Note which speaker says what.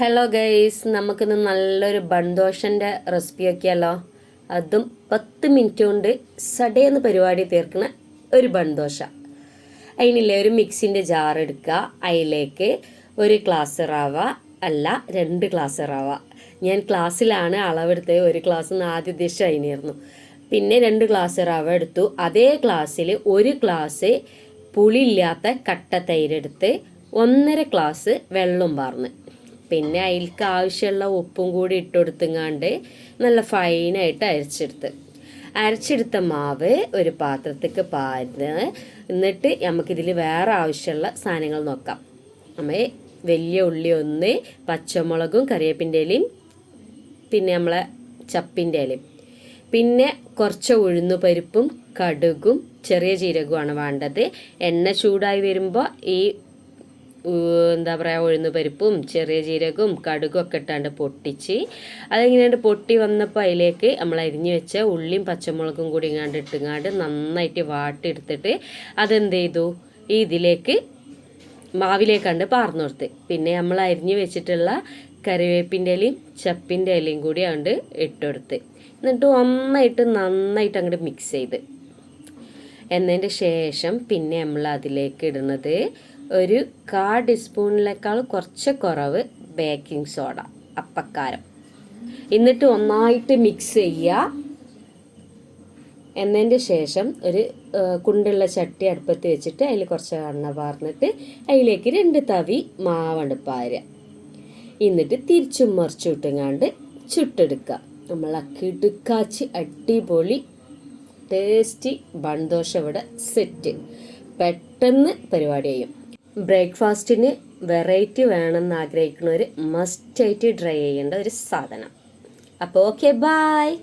Speaker 1: Hello guys നമുക്കിന്ന് നല്ലൊരു ബൺദോഷന്റെ recipe ആക്കിയാലോ അതും പത്ത് മിനിറ്റ് കൊണ്ട് സടേന്ന് പരിപാടി തീർക്കുന്ന ഒരു ബൺദോശ. അതിനില്ലേ ഒരു മിക്സിന്റെ ജാർ എടുക്കുക. അതിലേക്ക് ഒരു ഗ്ലാസ് റവ അല്ല രണ്ട് ഗ്ലാസ് റവ. ഞാൻ ക്ലാസ്സിലാണ് അളവെടുത്തത്. ഒരു ക്ലാസ് ആദ്യ ഉദ്ദേശം അതിനായിരുന്നു പിന്നെ രണ്ട് ഗ്ലാസ് റവ എടുത്തു. അതേ ഗ്ലാസ്സിൽ ഒരു ഗ്ലാസ് പുളിയില്ലാത്ത കട്ട തൈരെടുത്ത് ഒന്നര ഗ്ലാസ് വെള്ളം പാർന്ന് പിന്നെ അതിൽക്ക് ആവശ്യമുള്ള ഉപ്പും കൂടി ഇട്ടുകൊടുത്തുങ്ങാണ്ട് നല്ല ഫൈനായിട്ട് അരച്ചെടുത്ത്. അരച്ചെടുത്ത മാവ് ഒരു പാത്രത്തേക്ക് പാരുന്ന് എന്നിട്ട് നമുക്കിതിൽ വേറെ ആവശ്യമുള്ള സാധനങ്ങൾ നോക്കാം. നമ്മൾ വലിയ ഉള്ളി ഒന്ന് പച്ചമുളകും കറിവേപ്പിന്റെ ഇലയും പിന്നെ നമ്മളെ ചപ്പിന്റെ ഇലയും പിന്നെ കുറച്ച് ഉഴുന്ന് പരിപ്പും കടുകും ചെറിയ ജീരകവുമാണ് വേണ്ടത്. എണ്ണ ചൂടായി വരുമ്പോൾ ഈ എന്താ പറയുക ഉഴുന്ന് പരിപ്പും ചെറിയ ജീരകവും കടുകും ഒക്കെ ഇട്ടാണ്ട് പൊട്ടിച്ച് അതിങ്ങനെ പൊട്ടി വന്നപ്പോൾ അതിലേക്ക് നമ്മൾ അരിഞ്ഞു വെച്ച ഉള്ളിയും പച്ചമുളകും കൂടി ഇങ്ങാണ്ട് ഇട്ടുങ്ങാണ്ട് നന്നായിട്ട് വാട്ടിയെടുത്തിട്ട് അതെന്ത് ചെയ്തു? ഇതിലേക്ക് മാവിലേക്കാണ്ട് പാർന്നു കൊടുത്ത്. പിന്നെ നമ്മൾ അരിഞ്ഞു വെച്ചിട്ടുള്ള കറിവേപ്പിന്റെ ഇലയും ചപ്പിന്റെ ഇലയും കൂടി അങ്ങോട്ട് ഇട്ടുകൊടുത്ത് എന്നിട്ട് ഒന്നായിട്ട് നന്നായിട്ട് അങ്ങോട്ട് മിക്സ് ചെയ്ത്. എന്നതിന്റെ ശേഷം പിന്നെ നമ്മൾ അതിലേക്ക് ഇടുന്നത് ഒരു കാ ടീസ്പൂണിനേക്കാൾ കുറച്ച് കുറവ് ബേക്കിംഗ് സോഡ അപ്പക്കാരം. എന്നിട്ട് ഒന്നായിട്ട് മിക്സ് ചെയ്യുക. എന്നതിന്റെ ശേഷം ഒരു കുണ്ടുള്ള ചട്ടി അടുപ്പത്ത് വെച്ചിട്ട് അതിൽ കുറച്ച് എണ്ണ പാർന്നിട്ട് അതിലേക്ക് രണ്ട് തവി മാവണ്ട് എന്നിട്ട് തിരിച്ചും മറിച്ചു ഇട്ടുങ്ങാണ്ട് ചുട്ടെടുക്കുക. നമ്മൾ കിടുക്കാച്ചി അടിപൊളി ടേസ്റ്റി ബൺദോശ ഇവിടെ സെറ്റ് പെട്ടെന്ന് പരിപാടി ചെയ്യും ബ്രേക്ക്ഫാസ്റ്റിന് വെറൈറ്റി വേണമെന്ന് ആഗ്രഹിക്കുന്നവർ മസ്റ്റായിട്ട് ട്രൈ ചെയ്യേണ്ട ഒരു സാധനം. അപ്പോൾ ഓക്കെ ബായ്